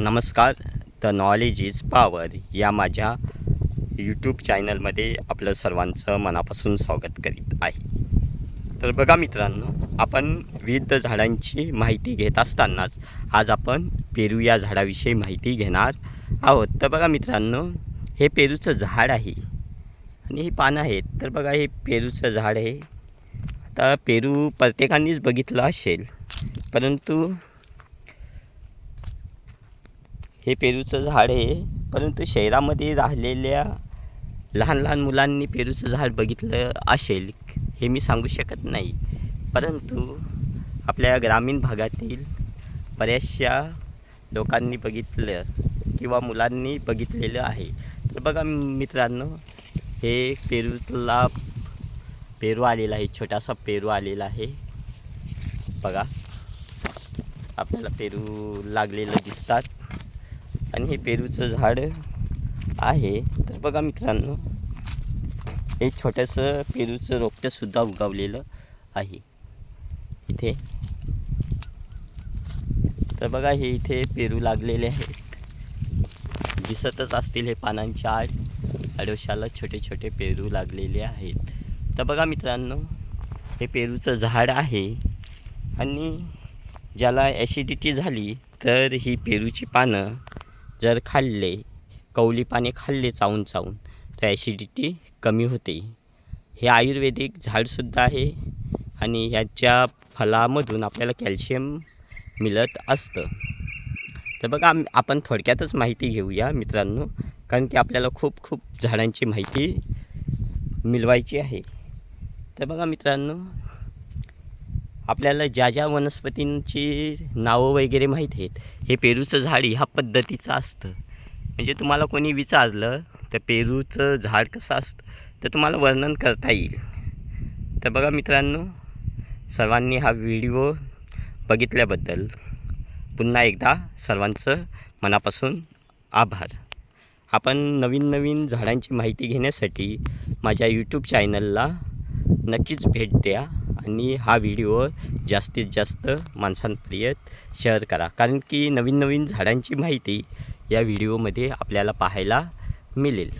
नमस्कार the knowledge is power या माझ्या यूट्यूब चॅनलमध्ये आपलं सर्वांचं मनापासून स्वागत करीत आहे. तर बघा मित्रांनो आपण विविध झाडांची माहिती घेत असतानाच आज आपण पेरू या झाडाविषयी माहिती घेणार आहोत. तर बघा मित्रांनो हे पेरूचं झाड आहे आणि ही पानं आहेत तर बघा हे पेरूचं झाड आहे. आता पेरू प्रत्येकानेच बघितलं असेल परंतु हे पेरूचं झाड आहे. परंतु शहरामध्ये राहिलेल्या लहान लहान मुलांनी पेरूचं झाड बघितलं असेल हे मी सांगू शकत नाही. परंतु आपल्या ग्रामीण भागातील बऱ्याचशा लोकांनी बघितलं किंवा मुलांनी बघितलेलं आहे. तर बघा मित्रांनो हे पेरूला पेरू आलेला आहे छोटासा पेरू आलेला आहे. बघा आपल्याला पेरू लागलेलं दिसतात. आणि हे पेरूचं झाड आहे. तर बघा मित्रांनो हे छोटंसं पेरूचं रोपटंसुद्धा उगवलेलं आहे. इथे. तर बघा हे इथे पेरू लागलेले आहेत. दिसतच असतील हे पानांच्या आड. आडोशाला छोटे छोटे पेरू लागलेले आहेत. तर बघा मित्रांनो हे पेरूचं झाड आहे आणि ज्याला ॲसिडिटी झाली तर ही पेरूची पानं जर खाल्ले कवली पाने खाल्ले चावून चावून तर ॲसिडिटी कमी होते. हे आयुर्वेदिक झाडसुद्धा आहे आणि ह्याच्या फलामधून आपल्याला कॅल्शियम मिळत असतं. तर बघा आम आपण थोडक्यातच माहिती घेऊया मित्रांनो कारण की आपल्याला खूप खूप झाडांची माहिती मिळवायची आहे. तर बघा मित्रांनो आपल्याला ज्या ज्या वनस्पतींची नावं वगैरे माहीत आहेत हे पेरूचं झाड ह्या पद्धतीचं असतं. म्हणजे तुम्हाला कोणी विचारलं तर पेरूचं झाड कसं असतं? तर तुम्हाला वर्णन करता येईल. तर बघा मित्रांनो सर्वांनी हा व्हिडिओ बघितल्याबद्दल पुन्हा एकदा सर्वांचं मनापासून आभार. आपण नवीन नवीन झाडांची माहिती घेण्यासाठी माझ्या यूट्यूब चॅनलला नक्कीच भेट द्या. आणि हा व्हिडिओ जास्तीत जास्त माणसांपर्यंत शेअर करा. कारण की नवीन नवीन झाडांची माहिती या व्हिडिओमध्ये आपल्याला पाहायला मिळेल.